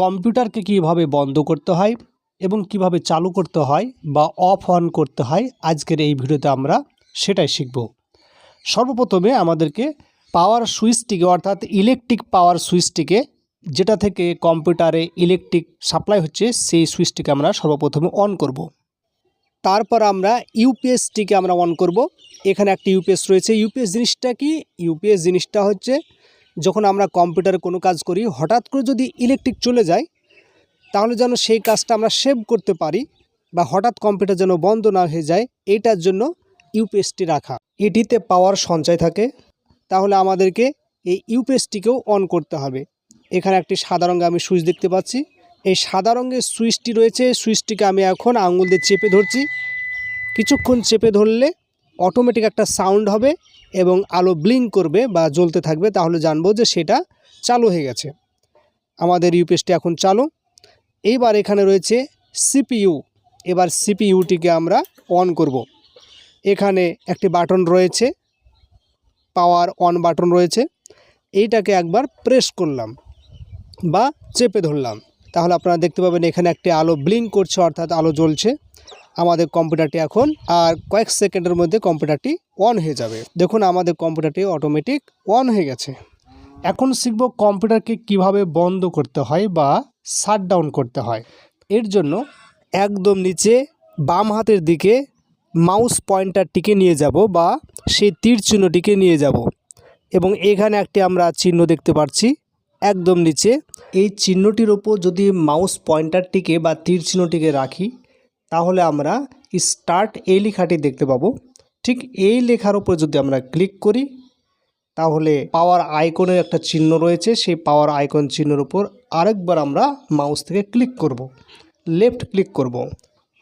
কম্পিউটারকে কীভাবে বন্ধ করতে হয় এবং কীভাবে চালু করতে হয় বা অফ অন করতে হয়, আজকের এই ভিডিওতে আমরা সেটাই শিখব। সর্বপ্রথমে আমাদেরকে পাওয়ার সুইচটিকে অর্থাৎ ইলেকট্রিক পাওয়ার সুইচটিকে যেটা থেকে কম্পিউটারে ইলেকট্রিক সাপ্লাই হচ্ছে, সেই সুইচটিকে আমরা সর্বপ্রথমে অন করব। তারপর আমরা ইউপিএসটিকে আমরা অন করব। এখানে একটা ইউপিএস রয়েছে। ইউপিএস জিনিসটা কি? ইউপিএস জিনিসটা হচ্ছে যখন আমরা কম্পিউটারে কোনো কাজ করি, হঠাৎ করে যদি ইলেকট্রিক চলে যায়, তাহলে যেন সেই কাজটা আমরা সেভ করতে পারি বা হঠাৎ কম্পিউটার যেন বন্ধ না হয়ে যায় এইটার জন্য ইউপিএসটি রাখা। এটিতে পাওয়ার সঞ্চয় থাকে। তাহলে আমাদেরকে এই ইউপিএসটিকেও অন করতে হবে। এখানে একটি সাদা রঙে আমি সুইচ দেখতে পাচ্ছি। এই সাদা রঙের সুইচটি রয়েছে। সুইচটিকে আমি এখন আঙুল দিয়ে চেপে ধরছি। কিছুক্ষণ চেপে ধরলে অটোমেটিক একটা সাউন্ড হবে এবং আলো ব্লিঙ্ক করবে বা জ্বলতে থাকবে, তাহলে জানব যে সেটা চালু হয়ে গেছে। আমাদের ইউপিএসটি এখন চালু। এইবার এখানে রয়েছে সিপিইউ এবার সিপিইউটিকে আমরা অন করব। এখানে একটি বাটন রয়েছে পাওয়ার অন বাটন রয়েছে। এইটাকে একবার প্রেস করলাম বা চেপে ধরলাম। তাহলে আপনারা দেখতে পাবেন এখানে একটি আলো ব্লিঙ্ক করছে, অর্থাৎ আলো জ্বলছে। আমাদের কম্পিউটারটি এখন আর কয়েক সেকেন্ডের মধ্যে কম্পিউটারটি অন হয়ে যাবে। দেখুন, আমাদের কম্পিউটারটি অটোমেটিক অন হয়ে গেছে। এখন শিখব কম্পিউটারকে কীভাবে বন্ধ করতে হয় বা শাট ডাউন করতে হয়। এর জন্য একদম নিচে বাম হাতের দিকে মাউস পয়েন্টারটিকে নিয়ে যাব বা সেই তীর চিহ্নটিকে নিয়ে যাব এবং এখানে একটি আমরা চিহ্ন দেখতে পাচ্ছি। একদম নিচে এই চিহ্নটির ওপর যদি মাউস পয়েন্টারটিকে বা তীর চিহ্নটিকে রাখি তাহলে আমরা স্টার্ট এই লেখাটি দেখতে পাবো ঠিক এই লেখার ওপর যদি আমরা ক্লিক করি, তাহলে পাওয়ার আইকনের একটা চিহ্ন রয়েছে সেই পাওয়ার আইকন চিহ্নের উপর আরেকবার আমরা মাউস থেকে ক্লিক করব। লেফট ক্লিক করব।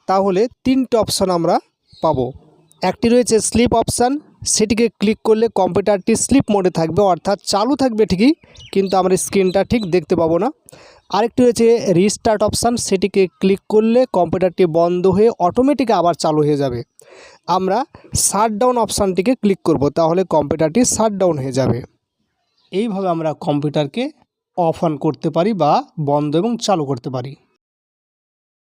তাহলে তিনটে অপশান আমরা পাবো একটি রয়েছে স্লিপ অপশান সেটিকে ক্লিক করলে কম্পিউটারটি স্লিপ মোডে থাকবে, অর্থাৎ চালু থাকবে ঠিকই, কিন্তু আমরা স্ক্রিনটা ঠিক দেখতে পাবো না। আরেকটি রয়েছে রিস্টার্ট অপশান সেটিকে ক্লিক করলে কম্পিউটারটি বন্ধ হয়ে অটোমেটিক আবার চালু হয়ে যাবে। আমরা শাট ডাউন অপশানটিকে ক্লিক করব, তাহলে কম্পিউটারটি শাট ডাউন হয়ে যাবে। এইভাবে আমরা কম্পিউটারকে অফ অন করতে পারি বা বন্ধ এবং চালু করতে পারি।